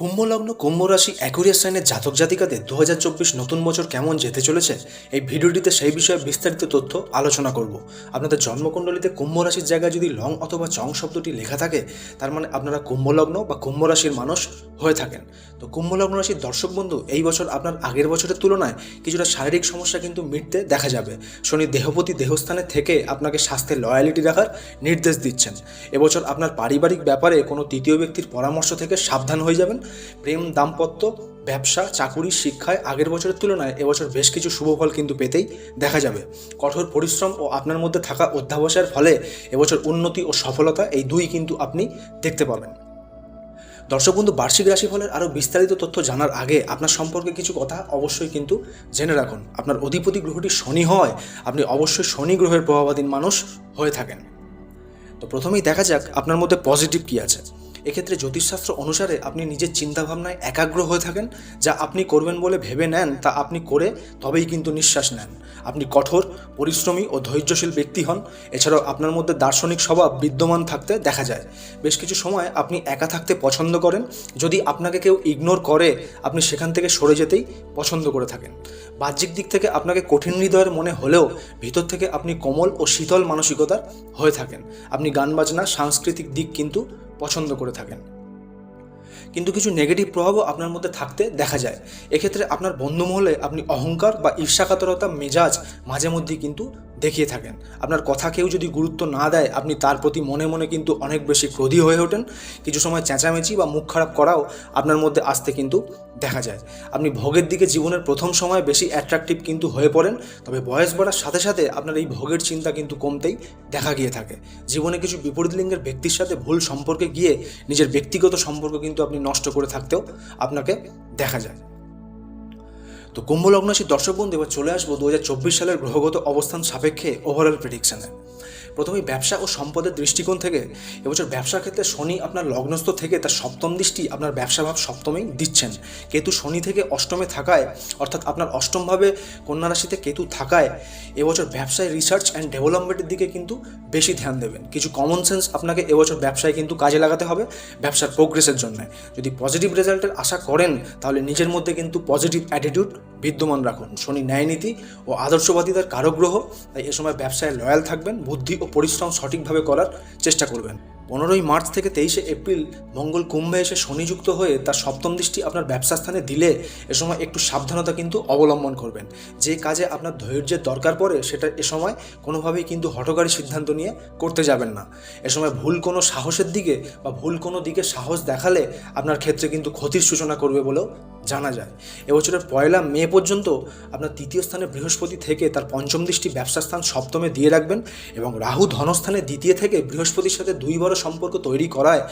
কুম্ভ লগ্ন কুম্ভ রাশি অ্যাকুরিয়াস সাইনের জাতক জাতিকাদের দু হাজার চব্বিশ নতুন বছর কেমন যেতে চলেছে, এই ভিডিওটিতে সেই বিষয়ে বিস্তারিত তথ্য আলোচনা করব। আপনাদের জন্মকুণ্ডলিতে কুম্ভ রাশির জায়গায় যদি লং অথবা চং শব্দটি লেখা থাকে, তার মানে আপনারা কুম্ভ লগ্ন বা কুম্ভ রাশির মানুষ হয়ে থাকেন। তো কুম্ভ লগ্ন রাশির দর্শক বন্ধু, এই বছর আপনার আগের বছরের তুলনায় কিছুটা শারীরিক সমস্যা কিন্তু মিটতে দেখা যাবে। শনি দেহপতি দেহস্থানে থেকে আপনাকে স্বাস্থ্যে লয়ালিটি রাখার নির্দেশ দিচ্ছেন। এবছর আপনার পারিবারিক ব্যাপারে কোনো তৃতীয় ব্যক্তির পরামর্শ থেকে সাবধান হয়ে যাবেন। প্রেম, দাম্পত্য, ব্যবসা, চাকুরি, শিক্ষায় আগের বছরের তুলনায় এবছর বেশ কিছু শুভফল কিন্তু পেতেই দেখা যাবে। কঠোর পরিশ্রম ও আপনার মধ্যে থাকা অধ্যাবসায়ের ফলে এবছর উন্নতি ও সফলতা এই দুই কিন্তু আপনি দেখতে পাবেন। দর্শক বন্ধু, বার্ষিক রাশিফলের আরও বিস্তারিত তথ্য জানার আগে আপনার সম্পর্কে কিছু কথা অবশ্যই কিন্তু জেনে রাখুন। আপনার অধিপতি গ্রহটি শনি হয়, আপনি অবশ্যই শনি গ্রহের প্রভাবাধীন মানুষ হয়ে থাকেন। তো প্রথমেই দেখা যাক আপনার মধ্যে পজিটিভ কী আছে। এক্ষেত্রে জ্যোতিষশাস্ত্র অনুসারে আপনি নিজের চিন্তাভাবনায় একাগ্র হয়ে থাকেন। যা আপনি করবেন বলে ভেবে নেন, তা আপনি করে তবেই কিন্তু নিঃশ্বাস নেন। আপনি কঠোর, পরিশ্রমী ও ধৈর্যশীল ব্যক্তি হন। এছাড়াও আপনার মধ্যে দার্শনিক স্বভাব বিদ্যমান থাকতে দেখা যায়। বেশ কিছু সময় আপনি একা থাকতে পছন্দ করেন। যদি আপনাকে কেউ ইগনোর করে, আপনি সেখান থেকে সরে যেতেই পছন্দ করে থাকেন। বাহ্যিক দিক থেকে আপনাকে কঠিন হৃদয়ের মনে হলেও ভিতর থেকে আপনি কোমল ও শীতল মানসিকতার হয়ে থাকেন। আপনি গান বাজনা, সাংস্কৃতিক দিক কিন্তু পছন্দ করে থাকেন। কিন্তু কিছু নেগেটিভ প্রভাবও আপনার মধ্যে থাকতে দেখা যায়। এক্ষেত্রে আপনার বন্ধুমহলে আপনি অহংকার বা ঈর্ষাকাতরতা, মেজাজ মাঝে মধ্যেই কিন্তু দেখিয়ে থাকেন। আপনার কথা কেউ যদি গুরুত্ব না দেয়, আপনি তার প্রতি মনে মনে কিন্তু অনেক বেশি ক্রোধী হয়ে ওঠেন। কিছু সময় চেঁচামেচি বা মুখ খারাপ করাও আপনার মধ্যে আসতে কিন্তু দেখা যায়। আপনি ভোগের দিকে জীবনের প্রথম সময় বেশি অ্যাট্রাকটিভ কিন্তু হয়ে পড়েন, তবে বয়স বাড়ার সাথে সাথে আপনার এই ভোগের চিন্তা কিন্তু কমতেই দেখা গিয়ে থাকে। জীবনে কিছু বিপরীত লিঙ্গের ব্যক্তির সাথে ভুল সম্পর্কে গিয়ে নিজের ব্যক্তিগত সম্পর্ক কিন্তু আপনি নষ্ট করে থাকতেও আপনাকে দেখা যায়। তো কুম্ভ সেই দর্শক বন্ধু, এবার চলে আসব দু হাজার চব্বিশ সালের গ্রহগত অবস্থান সাপেক্ষে ওভারঅল প্রেডিকশানে প্রথমেই ব্যবসা ও সম্পদের দৃষ্টিকোণ থেকে এবছর ব্যবসার ক্ষেত্রে শনি আপনার লগ্নস্থ থেকে তার সপ্তম দৃষ্টি আপনার ব্যবসা ভাব সপ্তমেই দিচ্ছেন। কেতু শনি থেকে অষ্টমে থাকায়, অর্থাৎ আপনার অষ্টমভাবে কন্যা রাশিতে কেতু থাকায়, এবছর ব্যবসায় রিসার্চ অ্যান্ড ডেভেলপমেন্টের দিকে কিন্তু বেশি ধ্যান দেবেন। কিছু কমন সেন্স আপনাকে এবছর ব্যবসায় কিন্তু কাজে লাগাতে হবে ব্যবসার প্রোগ্রেসের জন্য। যদি পজিটিভ রেজাল্টের আশা করেন, তাহলে নিজের মধ্যে কিন্তু পজিটিভ অ্যাটিটিউড বিদ্যমান রাখুন। শনি ন্যায়নীতি ও আদর্শবাদীদের কারগ্রহ, তাই এ সময় ব্যবসায় লয়াল থাকবেন, বুদ্ধি ও পরিশ্রম সঠিকভাবে করার চেষ্টা করবেন। পনেরোই মার্চ থেকে তেইশে এপ্রিল মঙ্গল কুম্ভে এসে শনিযুক্ত হয়ে তার সপ্তম দৃষ্টি আপনার ব্যবসা স্থানে দিলে এ সময় একটু সাবধানতা কিন্তু অবলম্বন করবেন। যে কাজে আপনার ধৈর্যের দরকার পড়ে সেটা এ সময় কোনোভাবেই কিন্তু হঠকারী সিদ্ধান্ত নিয়ে করতে যাবেন না। এ সময় ভুল কোনো সাহসের দিকে বা ভুল কোনো দিকে সাহস দেখালে আপনার ক্ষেত্রে কিন্তু ক্ষতির সূচনা করবে বলেও জানা যায়। এবছরের পয়লা মে পর্যন্ত আপনার তৃতীয় স্থানে বৃহস্পতি থেকে তার পঞ্চম দৃষ্টি ব্যবসা স্থান সপ্তমে দিয়ে রাখবেন এবং রাহু ধনস্থানে দ্বিতীয় থেকে বৃহস্পতির সাথে দুই বড় সম্পর্ক তৈরি করায়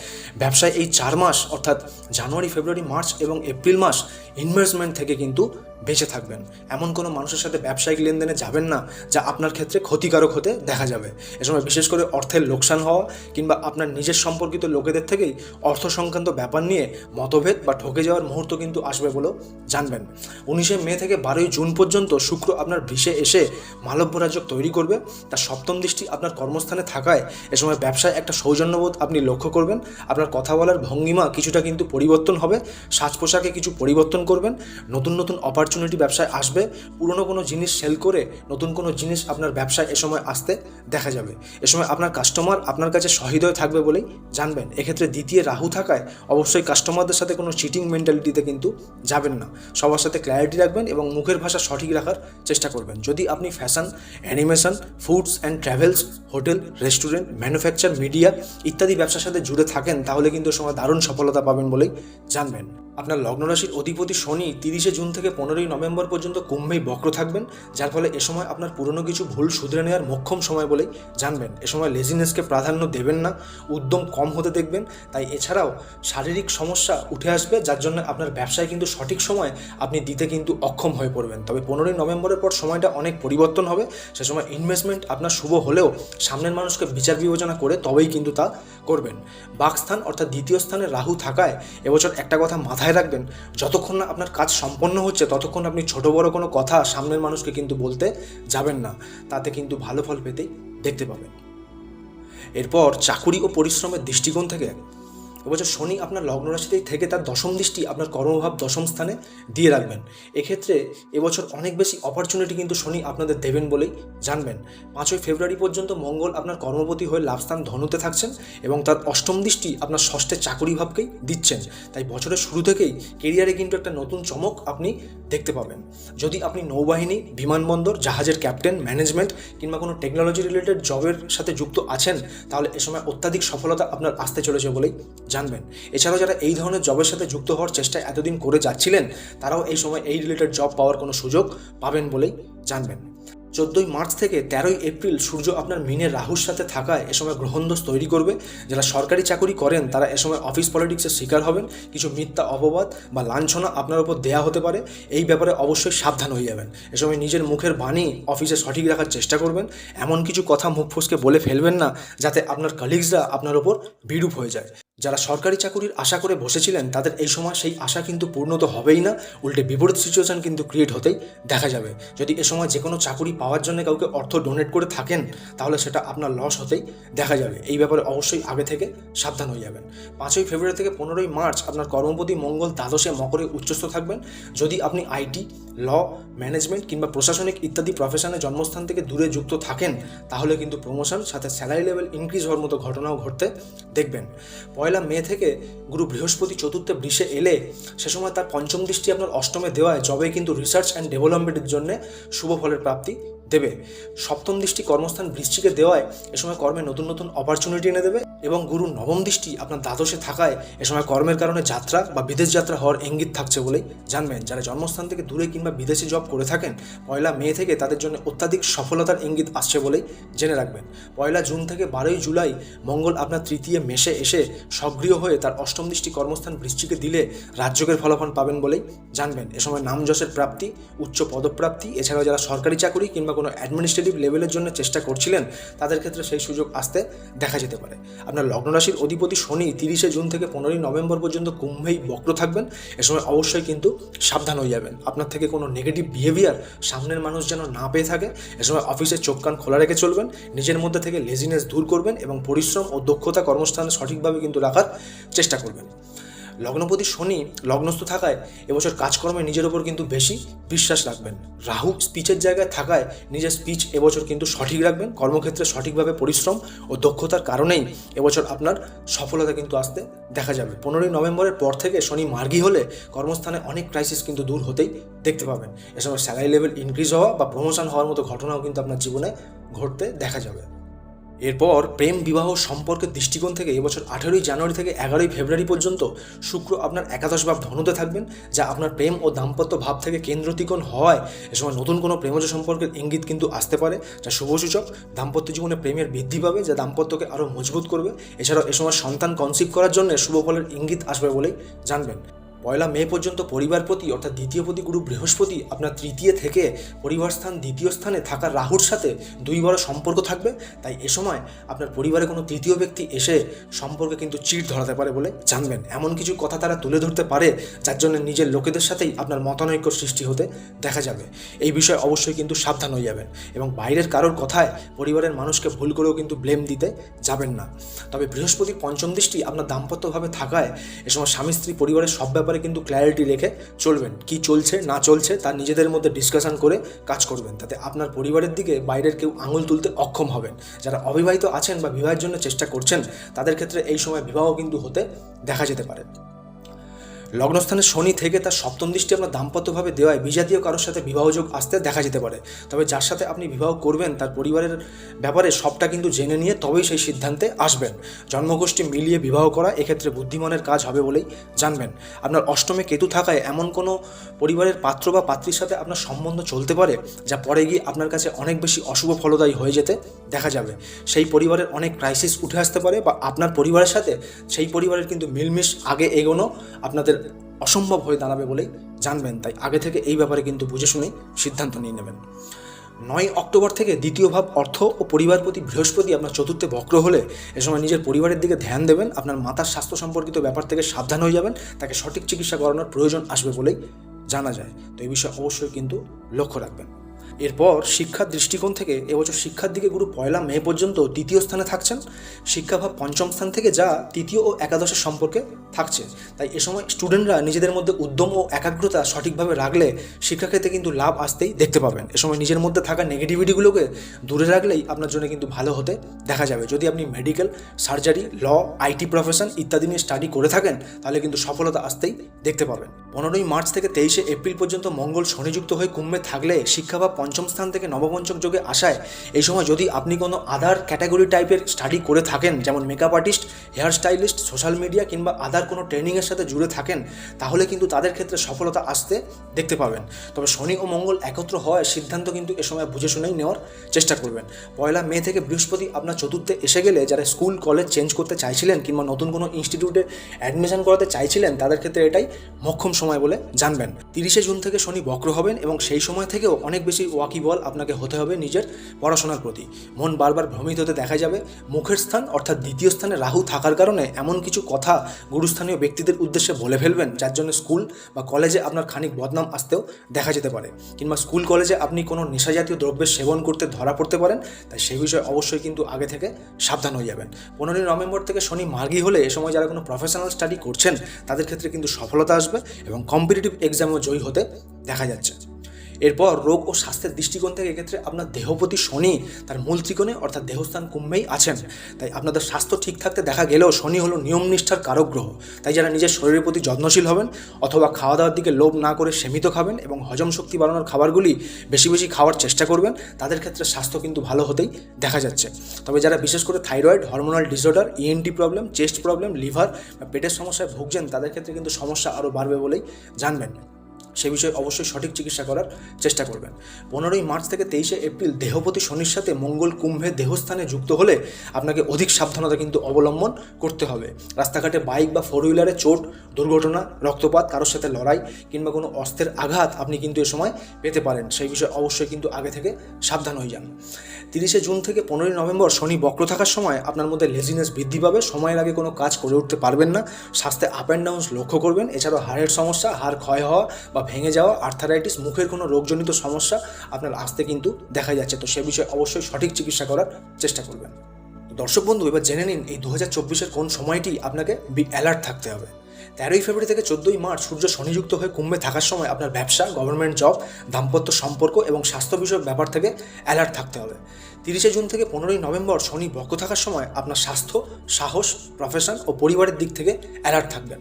ব্যবসায় এই চার মাস, অর্থাৎ জানুয়ারি, ফেব্রুয়ারি, মার্চ এবং এপ্রিল মাস ইনভেস্টমেন্ট থেকে কিন্তু বেঁচে থাকবেন। এমন কোনো মানুষের সাথে ব্যবসায়িক লেনদেনে যাবেন না, যা আপনার ক্ষেত্রে ক্ষতিকারক হতে দেখা যাবে। এ সময় বিশেষ করে অর্থের লোকসান হওয়া কিংবা আপনার নিজের সম্পর্কিত লোকেদের থেকেই অর্থ সংক্রান্ত ব্যাপার নিয়ে মতভেদ বা ঠকে যাওয়ার মুহূর্ত কিন্তু আসবে বলেও জানবেন। উনিশে মে থেকে বারোই জুন পর্যন্ত শুক্র আপনার ভিসে এসে মালব্য রাজ্য তৈরি করবে। তার সপ্তম দৃষ্টি আপনার কর্মস্থানে থাকায়। এ সময় ব্যবসায় একটা সৌজন্যবোধ আপনি লক্ষ্য করবেন। আপনার কথা বলার ভঙ্গিমা কিছুটা কিন্তু পরিবর্তন হবে। সাজ পোশাকে কিছু পরিবর্তন করবেন, নতুন নতুন অপরচুনিটি ব্যবসায় আসবে, পুরনো কোনো জিনিস সেল করে নতুন কোনো জিনিস আপনার ব্যবসায় এ সময় আসতে দেখা যাবে। এ সময় আপনার কাস্টমার আপনার কাছে সহৃদয় থাকবে বলেই জানবেন। এক্ষেত্রে দ্বিতীয় রাহু থাকায় অবশ্যই কাস্টমারদের সাথে কোনো চিটিং মেন্টালিটিতে কিন্তু যাবেন না। সবার সাথে ক্ল্যারিটি রাখবেন এবং মুখের ভাষা সঠিক রাখার চেষ্টা করবেন। যদি আপনি fashion animation foods and travels hotel restaurant manufacture media ইত্যাদি ব্যবসার সাথে জুড়ে থাকেন, তাহলে কিন্তু সময় দারুণ সফলতা পাবেন বলেই জানবেন। আপনার লগ্ন রাশির অধিপতি শনি তিরিশে জুন থেকে পনেরোই নভেম্বর পর্যন্ত কুম্ভেই বক্র থাকবেন, যার ফলে এ সময় আপনার পুরনো কিছু ভুল শুধরে নেওয়ার মোক্ষম সময় বলেই জানবেন। এ সময় লেজিনেসকে প্রাধান্য দেবেন না, উদ্যম কম হতে দেখবেন। তাই এছাড়াও শারীরিক সমস্যা উঠে আসবে, যার জন্য আপনার ব্যবসায় কিন্তু সঠিক সময় আপনি দিতে কিন্তু অক্ষম হয়ে পড়বেন। তবে পনেরোই নভেম্বরের পর সময়টা অনেক পরিবর্তন হবে। সে সময় ইনভেস্টমেন্ট আপনার শুভ হলেও সামনের মানুষকে বিচার বিবেচনা করে তবেই কিন্তু তা করবেন। বাকস্থান অর্থাৎ দ্বিতীয় স্থানে রাহু থাকায় এবছর একটা কথা মাথায় রাখবেন, যতক্ষণ না আপনার কাজ সম্পন্ন হচ্ছে, ততক্ষণ আপনি ছোট বড় কোনো কথা সামনের মানুষকে কিন্তু বলতে যাবেন না। তাতে কিন্তু ভালো ফল পেতেই দেখতে পাবেন। এরপর চাকুরি ও পরিশ্রমের দৃষ্টিকোণ থেকে এবছর শনি আপনার লগ্ন রাশিতেই থেকে তার দশম দৃষ্টি আপনার কর্মভাব দশম স্থানে দিয়ে রাখবেন। এক্ষেত্রে এবছর অনেক বেশি অপরচুনিটি কিন্তু শনি আপনাদের দেবেন বলেই জানবেন। পাঁচই ফেব্রুয়ারি পর্যন্ত মঙ্গল আপনার কর্মপতি হয়ে লাভস্থান ধনুতে থাকছেন এবং তার অষ্টম দৃষ্টি আপনার ষষ্ঠের চাকুরি ভাবকেই দিচ্ছেন। তাই বছরের শুরু থেকেই কেরিয়ারে কিন্তু একটা নতুন চমক আপনি দেখতে পাবেন। যদি আপনি নৌবাহিনী, বিমানবন্দর, জাহাজের ক্যাপ্টেন, ম্যানেজমেন্ট কিংবা কোনো টেকনোলজি রিলেটেড জবের সাথে যুক্ত আছেন, তাহলে এ সময় অত্যাধিক সফলতা আপনার আসতে চলেছে বলেই জানবেন। এছাড়াও যারা এই ধরনের জবের সাথে যুক্ত হওয়ার চেষ্টা এতদিন করে যাচ্ছিলেন, তারাও এই সময় এই রিলেটেড জব পাওয়ার কোনো সুযোগ পাবেন বলেই জানবেন। চোদ্দোই মার্চ থেকে তেরোই এপ্রিল সূর্য আপনার মিনে রাহুর সাথে থাকায় এ সময় গ্রহণদোষ তৈরি করবে। যারা সরকারি চাকরি করেন, তারা এ সময় অফিস পলিটিক্সের শিকার হবেন। কিছু মিথ্যা অপবাদ বা লাঞ্ছনা আপনার উপর দেয়া হতে পারে। এই ব্যাপারে অবশ্যই সাবধান হয়ে যাবেন। এ সময় নিজের মুখের বাণী অফিসে সঠিক রাখার চেষ্টা করবেন। এমন কিছু কথা মুখ ফুসকে বলে ফেলবেন না, যাতে আপনার কলিগসরা আপনার ওপর বিরূপ হয়ে যায়। যারা সরকারি চাকুরির আশা করে বসেছিলেন, তাদের এই সময় সেই আশা কিন্তু পূর্ণ তো হবেই না। উল্টে বিপরীত সিচুয়েশান কিন্তু ক্রিয়েট হতেই দেখা যাবে। যদি এ সময় যে কোনো চাকুরি পাওয়ার জন্য কাউকে অর্থ ডোনেট করে থাকেন, তাহলে সেটা আপনার লস হতেই দেখা যাবে। এই ব্যাপারে অবশ্যই আগে থেকে সাবধান হয়ে যাবেন। পাঁচই ফেব্রুয়ারি থেকে পনেরোই মার্চ আপনার কর্মপতি মঙ্গল দ্বাদশে মকরে উচ্চস্থ থাকবেন। যদি আপনি আইটি, ল ম্যানেজমেন্ট কিংবা প্রশাসনিক ইত্যাদি প্রফেশনে জন্মস্থান থেকে দূরে যুক্ত থাকেন, তাহলে কিন্তু প্রমোশন সাথে স্যালারি লেভেল ইনক্রিজ হওয়ার মতো ঘটনাও ঘটতে দেখবেন। পয়লা মে থেকে গুরু বৃহস্পতি চতুর্থে বৃষে এলে সে সময় তার পঞ্চম দৃষ্টি আপনার অষ্টমে দেওয়ায় জবে কিন্তু রিসার্চ অ্যান্ড ডেভেলপমেন্টের জন্য শুভ ফলের প্রাপ্তি দেবে। সপ্তম দৃষ্টি কর্মস্থান বৃষ্টিকে দেওয়ায় এ সময় কর্মে নতুন নতুন অপরচুনিটি এনে দেবে। এবং গুরু নবম দৃষ্টি আপনার দ্বাদশে থাকায় এ সময় কর্মের কারণে যাত্রা বা বিদেশ যাত্রা হওয়ার ইঙ্গিত থাকছে বলেই জানবেন। যারা জন্মস্থান থেকে দূরে কিংবা বিদেশে জব করে থাকেন, পয়লা মে থেকে তাদের জন্য অত্যাধিক সফলতার ইঙ্গিত আসছে বলেই জেনে রাখবেন। পয়লা জুন থেকে বারোই জুলাই মঙ্গল আপনার তৃতীয় মেশে এসে সক্রিয় হয়ে তার অষ্টম দৃষ্টি কর্মস্থান বৃষ্টিকে দিলে রাজ্যকের ফলাফল পাবেন বলেই জানবেন। এ সময় নাম যশের প্রাপ্তি, উচ্চ পদপ্রাপ্তি, এছাড়াও যারা সরকারি চাকরি কিংবা কোনো অ্যাডমিনিস্ট্রেটিভ লেভেলের জন্য চেষ্টা করছিলেন, তাদের ক্ষেত্রে সেই সুযোগ আসতে দেখা যেতে পারে। আপনার লগ্ন রাশির অধিপতি শনি তিরিশে জুন থেকে পনেরোই নভেম্বর পর্যন্ত কুম্ভেই বক্র থাকবেন। এ সময় অবশ্যই কিন্তু সাবধান হয়ে যাবেন। আপনার থেকে কোনো নেগেটিভ বিহেভিয়ার সামনের মানুষ যেন না পেয়ে থাকে, এ সময় অফিসের চোখ কান খোলা রেখে চলবেন, নিজের মধ্যে থেকে লেজিনেস দূর করবেন এবং পরিশ্রম ও দক্ষতা কর্মস্থানে সঠিকভাবে কিন্তু রাখার চেষ্টা করবেন। লগ্নপতি শনি লগ্নস্থ থাকায় এবছর কাজকর্মে নিজের ওপর কিন্তু বেশি বিশ্বাস রাখবেন। রাহু স্পিচের জায়গায় থাকায় নিজের স্পিচ এবছর কিন্তু সঠিক রাখবেন। কর্মক্ষেত্রে সঠিকভাবে পরিশ্রম ও দক্ষতার কারণেই এবছর আপনার সফলতা কিন্তু আসতে দেখা যাবে। পনেরোই নভেম্বরের পর থেকে শনি মার্গী হলে কর্মস্থানে অনেক ক্রাইসিস কিন্তু দূর হতেই দেখতে পাবেন। এ সময় স্যালারি লেভেল ইনক্রিজ হওয়া বা প্রমোশন হওয়ার মতো ঘটনাও কিন্তু আপনার জীবনে ঘটতে দেখা যাবে। এরপর প্রেম বিবাহ সম্পর্কের দৃষ্টিকোণ থেকে এবছর আঠেরোই জানুয়ারি থেকে এগারোই ফেব্রুয়ারি পর্যন্ত শুক্র আপনার একাদশ ভাব ধনুতে থাকবেন, যা আপনার প্রেম ও দাম্পত্য ভাব থেকে কেন্দ্রতিকোণ হওয়ায় এ সময় নতুন কোনো প্রেমজ সম্পর্কের ইঙ্গিত কিন্তু আসতে পারে, যা শুভসূচক দাম্পত্য জীবনে প্রেমের বৃদ্ধি পাবে, যা দাম্পত্যকে আরও মজবুত করবে। এছাড়াও এ সময় সন্তান কনসিভ করার জন্য শুভ ফলের ইঙ্গিত আসবে বলেই জানবেন। পয়লা মে পর্যন্ত পরিবার প্রতি, অর্থাৎ দ্বিতীয় প্রতি গুরু বৃহস্পতি আপনার তৃতীয় থেকে পরিবার স্থান, দ্বিতীয় স্থানে থাকা রাহুর সাথে দুই বড় সম্পর্ক থাকবে। তাই এ সময় আপনার পরিবারে কোনো তৃতীয় ব্যক্তি এসে সম্পর্কে কিন্তু চিট ধরাতে পারে বলে জানবেন। এমন কিছু কথা তারা তুলে ধরতে পারে, যার জন্য নিজের লোকেদের সাথেই আপনার মতানৈক্য সৃষ্টি হতে দেখা যাবে। এই বিষয়ে অবশ্যই কিন্তু সাবধান হয়ে যাবেন এবং বাইরের কারোর কথায় পরিবারের মানুষকে ভুল করেও কিন্তু ব্লেম দিতে যাবেন না। তবে বৃহস্পতির পঞ্চম দৃষ্টি আপনার দাম্পত্যভাবে থাকায় এ সময় স্বামী স্ত্রী পরিবারের সব ব্যাপারে কিন্তু ক্ল্যারিটি রেখে চলবেন। কি চলছে, না চলছে, তা নিজেদের মধ্যে ডিসকাশন করে কাজ করবেন। তাতে আপনার পরিবারের দিকে বাইরের কেউ আঙুল তুলতে অক্ষম হবেন। যারা অবিবাহিত আছেন বা বিবাহের জন্য চেষ্টা করছেন, তাদের ক্ষেত্রে এই সময় বিবাহ কিন্তু হতে দেখা যেতে পারে। লগ্নস্থানে শনি থেকে তার সপ্তম দৃষ্টি আপনার দাম্পত্যভাবে দেওয়ায় বিজাতীয় কারোর সাথে বিবাহযোগ আসতে দেখা যেতে পারে। তবে যার সাথে আপনি বিবাহ করবেন, তার পরিবারের ব্যাপারে সবটা কিন্তু জেনে নিয়ে তবেই সেই সিদ্ধান্তে আসবেন। জন্মগোষ্ঠী মিলিয়ে বিবাহ করা এক্ষেত্রে বুদ্ধিমানের কাজ হবে বলেই জানবেন। আপনার অষ্টমে কেতু থাকায় এমন কোনো পরিবারের পাত্র বা পাত্রীর সাথে আপনার সম্বন্ধ চলতে পারে, যা পরে গিয়ে আপনার কাছে অনেক বেশি অশুভ ফলদায়ী হয়ে যেতে দেখা যাবে। সেই পরিবারের অনেক ক্রাইসিস উঠে আসতে পারে বা আপনার পরিবারের সাথে সেই পরিবারের কিন্তু মিলমিশ আগে এগোনো আপনাদের অসম্ভব হয়ে দাঁড়াবে বলেই জানবেন। তাই আগে থেকে এই ব্যাপারে কিন্তু বুঝে শুনেই সিদ্ধান্ত নিয়ে নেবেন। নয় অক্টোবর থেকে দ্বিতীয় ভাব অর্থ ও পরিবার প্রতি বৃহস্পতি আপনার চতুর্থে বক্র হলে এ সময় নিজের পরিবারের দিকে ধ্যান দেবেন, আপনার মাতার স্বাস্থ্য সম্পর্কিত ব্যাপার থেকে সাবধান হয়ে যাবেন, তাকে সঠিক চিকিৎসা করানোর প্রয়োজন আসবে বলেই জানা যায়। তো এই বিষয়ে অবশ্যই কিন্তু লক্ষ্য রাখবেন। এরপর শিক্ষার দৃষ্টিকোণ থেকে এবছর শিক্ষার দিকে গুরু পয়লা মে পর্যন্ত দ্বিতীয় স্থানে থাকছেন। শিক্ষাভাব পঞ্চম স্থান থেকে যা তৃতীয় ও একাদশের সম্পর্কে থাকছে। তাই এ সময় স্টুডেন্টরা নিজেদের মধ্যে উদ্যম ও একাগ্রতা সঠিকভাবে রাখলে শিক্ষাক্ষেত্রে কিন্তু লাভ আসতেই দেখতে পাবেন। এ সময় নিজের মধ্যে থাকা নেগেটিভিটিগুলোকে দূরে রাখলেই আপনার জন্য কিন্তু ভালো হতে দেখা যাবে। যদি আপনি medical surgery law IT profession ইত্যাদি নিয়ে স্টাডি করে থাকেন, তাহলে কিন্তু সফলতা আসতেই দেখতে পাবেন। পনেরোই মার্চ থেকে তেইশে এপ্রিল পর্যন্ত মঙ্গল শনিযুক্ত হয়ে কুম্ভে থাকলে শিক্ষা বা পঞ্চম স্থান থেকে নবপঞ্চম যোগে আসায়, এই সময় যদি আপনি কোনো আদার ক্যাটাগরি টাইপের স্টাডি করে থাকেন, যেমন makeup artist hair stylist social media কিংবা আদার কোনো ট্রেনিংয়ের সাথে জুড়ে থাকেন, তাহলে কিন্তু তাদের ক্ষেত্রে সফলতা আসতে দেখতে পাবেন। তবে শনি ও মঙ্গল একত্র হওয়ার সিদ্ধান্ত কিন্তু এ সময় বুঝে শুনেই নেওয়ার চেষ্টা করবেন। পয়লা মে থেকে বৃহস্পতি আপনার চতুর্থে এসে গেলে যারা স্কুল কলেজ চেঞ্জ করতে চাইছিলেন কিংবা নতুন কোনো ইনস্টিটিউটে অ্যাডমিশন করাতে চাইছিলেন, তাদের ক্ষেত্রে এটাই মক্ষম সময় বলে জানবেন। তিরিশে জুন থেকে শনি বক্র হবেন এবং সেই সময় থেকেও অনেক বেশি ওয়াকিবল আপনাকে হতে হবে নিজের পড়াশোনার প্রতি। মন বারবার ভ্রমিত হতে দেখা যাবে। মুখের স্থান অর্থাৎ দ্বিতীয় স্থানে রাহু থাকার কারণে এমন কিছু কথা গুরুস্থানীয় ব্যক্তিদের উদ্দেশ্যে বলে ফেলবেন, যার জন্য স্কুল বা কলেজে আপনার খানিক বদনাম আসতেও দেখা যেতে পারে। কিংবা স্কুল, কলেজে আপনি কোনো নেশাজাতীয় দ্রব্যের সেবন করতে ধরা পড়তে পারেন, তাই সেই বিষয়ে অবশ্যই কিন্তু আগে থেকে সাবধান হয়ে যাবেন। পনেরোই নভেম্বর থেকে শনি মার্গি হলে এ সময় যারা কোনো প্রফেশনাল স্টাডি করছেন, তাদের ক্ষেত্রে কিন্তু সফলতা আসবে এবং কম্পিটিটিভ এক্সামেও জয়ী হতে দেখা যাচ্ছে। এরপর রোগ ও স্বাস্থ্যের দৃষ্টিকোণ থেকে এক্ষেত্রে আপনার দেহপতি শনি তার মূল ত্রিকোণে অর্থাৎ দেহস্থান কুম্ভেই আছেন। তাই আপনাদের স্বাস্থ্য ঠিক থাকতে দেখা গেলেও শনি হলো নিয়ম নিষ্ঠার কারক গ্রহ। তাই যারা নিজের শরীরের প্রতি যত্নশীল হবেন অথবা খাওয়া দাওয়ার দিকে লোভ না করে সীমিত খাবেন এবং হজম শক্তি বাড়ানোর খাবারগুলি বেশি বেশি খাওয়ার চেষ্টা করবেন, তাদের ক্ষেত্রে স্বাস্থ্য কিন্তু ভালো হতেই দেখা যাচ্ছে। তবে যারা বিশেষ করে thyroid, hormonal disorder ENT problem, chest problem, liver বা পেটের সমস্যায় ভুগছেন, তাদের ক্ষেত্রে কিন্তু সমস্যা আরও বাড়বে বলেই জানবেন। সে বিষয়ে অবশ্যই সঠিক চিকিৎসা করার চেষ্টা করবেন। পনেরোই মার্চ থেকে তেইশে এপ্রিল দেহপতি শনির সাথে মঙ্গল কুম্ভে দেহস্থানে যুক্ত হলে আপনাকে অধিক সাবধানতা কিন্তু অবলম্বন করতে হবে। রাস্তাঘাটে বাইক বা ফোর হুইলারে চোট, দুর্ঘটনা, রক্তপাত, কারোর সাথে লড়াই কিংবা কোনো অস্ত্রের আঘাত আপনি কিন্তু এ সময় পেতে পারেন। সেই বিষয়ে অবশ্যই কিন্তু আগে থেকে সাবধান হয়ে যান। তিরিশে জুন থেকে পনেরোই নভেম্বর শনি বক্র থাকার সময় আপনার মধ্যে লেজিনেস বৃদ্ধি পাবে। সময়ের আগে কোনো কাজ করে উঠতে পারবেন না। স্বাস্থ্যে আপ অ্যান্ড ডাউনস লক্ষ্য করবেন। এছাড়াও হাড়ের সমস্যা, হাড় ক্ষয় হওয়া বা ভেঙে যাওয়া আর্থারাইটিস মুখের কোনো রোগজনিত সমস্যা আপনার আসতে কিন্তু দেখা যাচ্ছে। তো সে বিষয়ে অবশ্যই সঠিক চিকিৎসা করার চেষ্টা করবেন। দর্শক বন্ধু, এবার জেনে নিন এই দু হাজার কোন সময়টি আপনাকে বি অ্যালার্ট থাকতে হবে। তেরোই ফেব্রুয়ারি থেকে চোদ্দোই মার্চ সূর্য শনিযুক্ত হয়ে কুম্ভে থাকার সময় আপনার ব্যবসা গভর্নমেন্ট জব দাম্পত্য সম্পর্ক এবং স্বাস্থ্য বিষয়ক ব্যাপার থেকে অ্যালার্ট থাকতে হবে। তিরিশে জুন থেকে পনেরোই নভেম্বর শনি বক্র থাকার সময় আপনার স্বাস্থ্য, সাহস প্রফেশন ও পরিবারের দিক থেকে অ্যালার্ট থাকবেন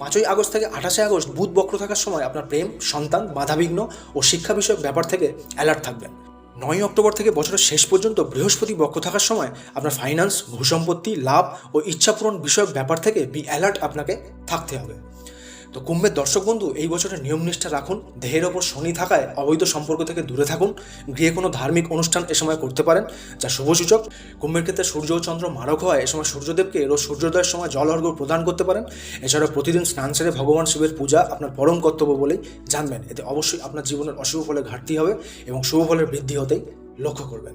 পাঁচই আগস্ট থেকে আঠাশে আগস্ট বুধ বক্র থাকার সময় আপনার প্রেম, সন্তান, বাধাবিঘ্ন ও শিক্ষা বিষয়ক ব্যাপার থেকে অ্যালার্ট থাকবেন নয় অক্টোবর থেকে বছরের শেষ পর্যন্ত বৃহস্পতি বক্ষ থাকার সময় আপনার ফাইন্যান্স ভূসম্পত্তি, লাভ ও ইচ্ছাপূরণ বিষয়ক ব্যাপার থেকে বি অ্যালার্ট আপনাকে থাকতে হবে। তো কুম্ভের দর্শক বন্ধু, এই বছরের নিয়ম নিষ্ঠা রাখুন, দেহের ওপর শনি থাকায় অবৈধ সম্পর্ক থেকে দূরে থাকুন, গৃহে কোনো ধার্মিক অনুষ্ঠান এ সময় করতে পারেন, যা শুভসূচক কুম্ভের ক্ষেত্রে সূর্য ও চন্দ্র মারক হয় এ সময় সূর্যদেবকে রোজ সূর্যোদয়ের সময় জল অর্ঘ্য প্রদান করতে পারেন। এছাড়াও প্রতিদিন স্নান সেরে ভগবান শিবের পূজা আপনার পরম কর্তব্য বলেই জানবেন। এতে অবশ্যই আপনার জীবনের অশুভ ফলের ঘাটতি হবে এবং শুভ ফলের বৃদ্ধি হতেই লক্ষ্য করবেন।